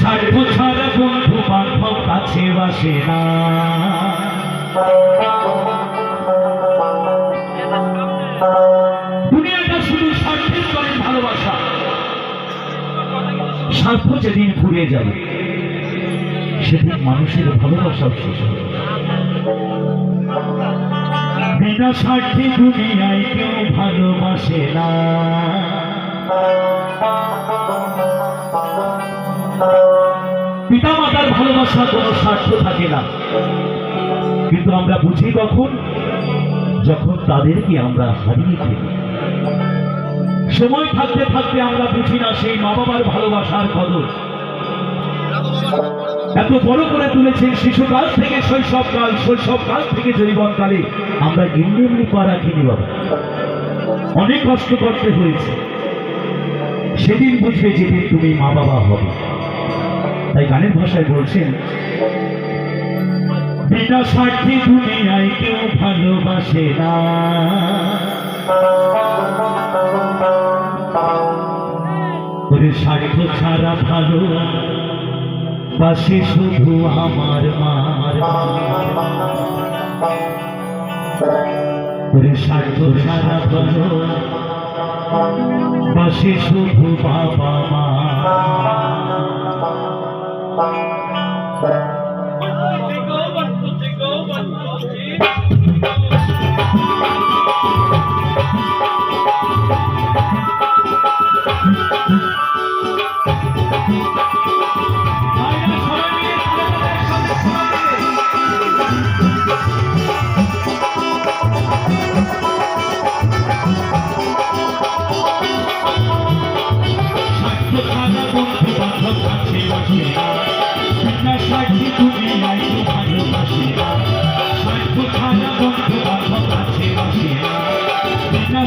স্বার্থ ছাড়া বন্ধু বান্ধব কাছে বাসে না দুনিয়াটা ভালোবাসা যেদিন ঘুরে যাবে সেদিন মানুষের ভালোবাসাও শেষ হবে বিনা স্বার্থে দুনিয়ায় কেউ ভালোবাসে না। মাতার ভালোবাসা, কোনো স্বার্থ থাকে না। কিন্তু আমরা বুঝি কখন? যখন তাদেরকে আমরা হারিয়ে ফেলি। সময় থাকতে থাকতে আমরা বুঝি না সেই মা বাবার ভালোবাসার কদর। এত বড় করে তুলেছেন শিশুকাল থেকে, শৈশবকাল শৈশবকাল থেকে জীবনকালে। আমরা এমনি এমনি পা রাখিনি বাবা। অনেক কষ্ট করতে হয়েছে। সেদিন বুঝবে যেদিন তুমি মা বাবা হবে। তাই গানের ভাষায় বলছেন, বিনা স্বার্থে দুনিয়ায় কেউ ভালোবাসে না। স্বার্থ ছাড়া ভালো বাসে শুধু আমার মার। স্বার্থ ছাড়া ভালো বাসে শুধু বাবা মা। Bang, bang.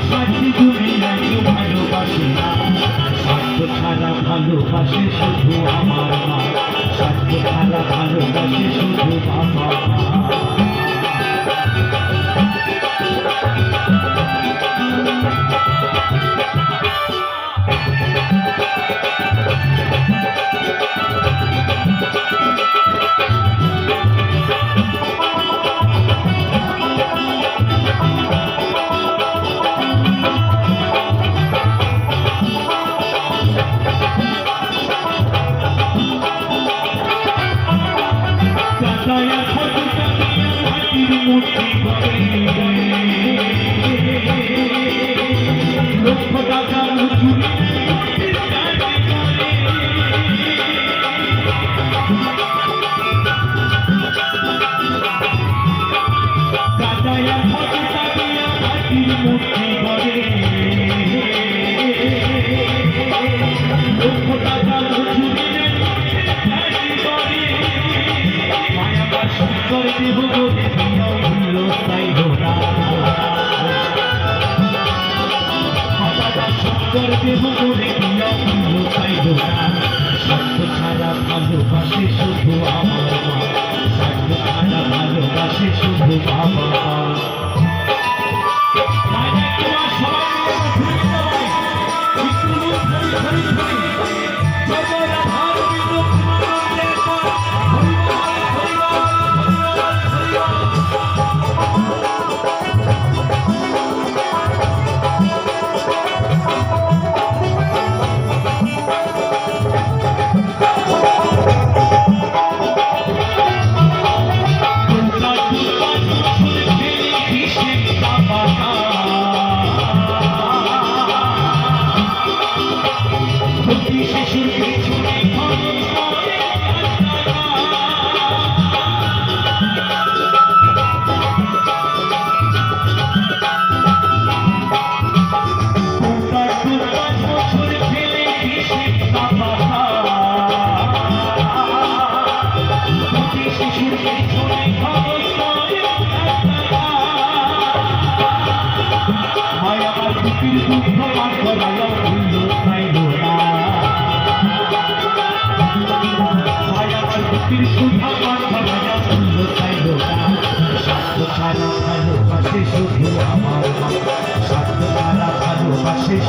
স্বার্থে দুনিয়ায় কেউ ভালোবাসে না স্বার্থ ছাড়া ভালোবাসে শুধু আমার মা স্বার্থ ছাড়া ভালোবাসে শুধু বাবা মা ছাড়া ভালোবাসে শুধু আমার ছাড়া ভালোবাসে শুধু বাবা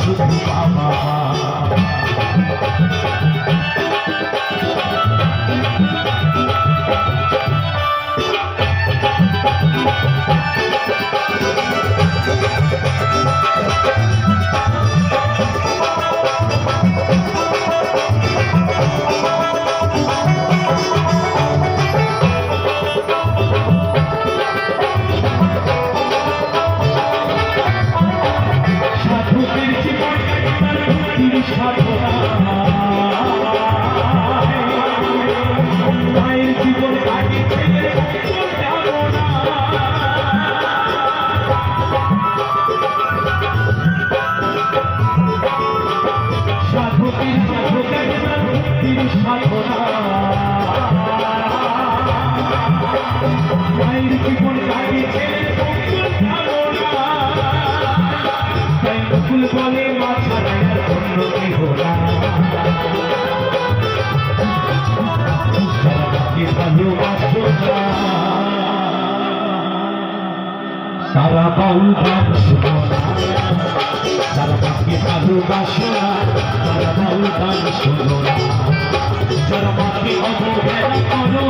心。বলে মা ছাড়াই আর অন্য কেহ না যারা তাকে ভালোবাসো তারা বাউল গান শোনো না যারা মাকে ভালোবাসো তারা বাউল গান শোনো না, যারা মাকে অবহেলা করো।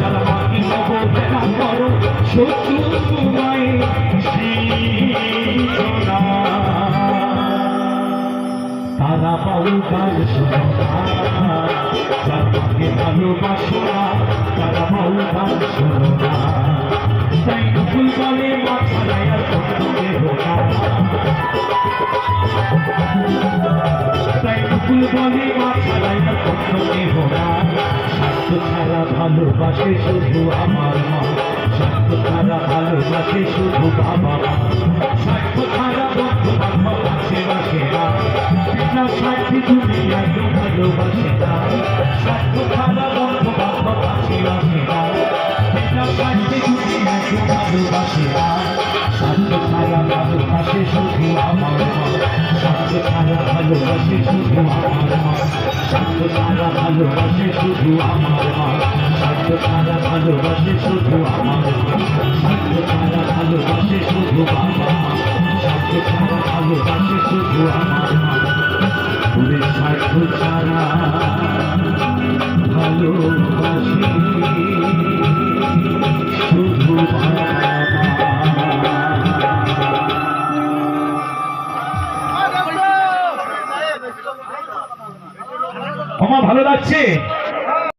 যারা মাকে অবহেলা করো, শত্রু তোমায় তারা মাকে ভালোবাসো বলে মাথা আর অন্য কেহ না তাই নকুল বলে মাথা আর অন্য কেহ না স্বার্থ ছাড়া ভালোবাসে শুধু আমার মা স্বার্থ ছাড়া ভালোবাসে শুধু বাবা মা স্বার্থ ছাড়া বন্ধু বান্ধব আছে বাসে না বিনা স্বার্থে দুনিয়া কেউ ভালোবাসে না স্বার্থ ছাড়া বন্ধু বান্ধব আছে ভালোবাসে না স্বার্থ ছাড়া ভালোবাসে শুধু আমার মা স্বার্থ ছাড়া ভালোবাসে শুধু আমার মা স্বার্থ ছাড়া ভালোবাসে শুধু আমার মা স্বার্থ ছাড়া ভালোবাসে শুধু আমার মা স্বার্থ ছাড়া ভালোবাসে শুধু বাবা মা স্বার্থ ছাড়া ভালোবাসে শুধু আমার মা স্বার্থ ছাড়া noche.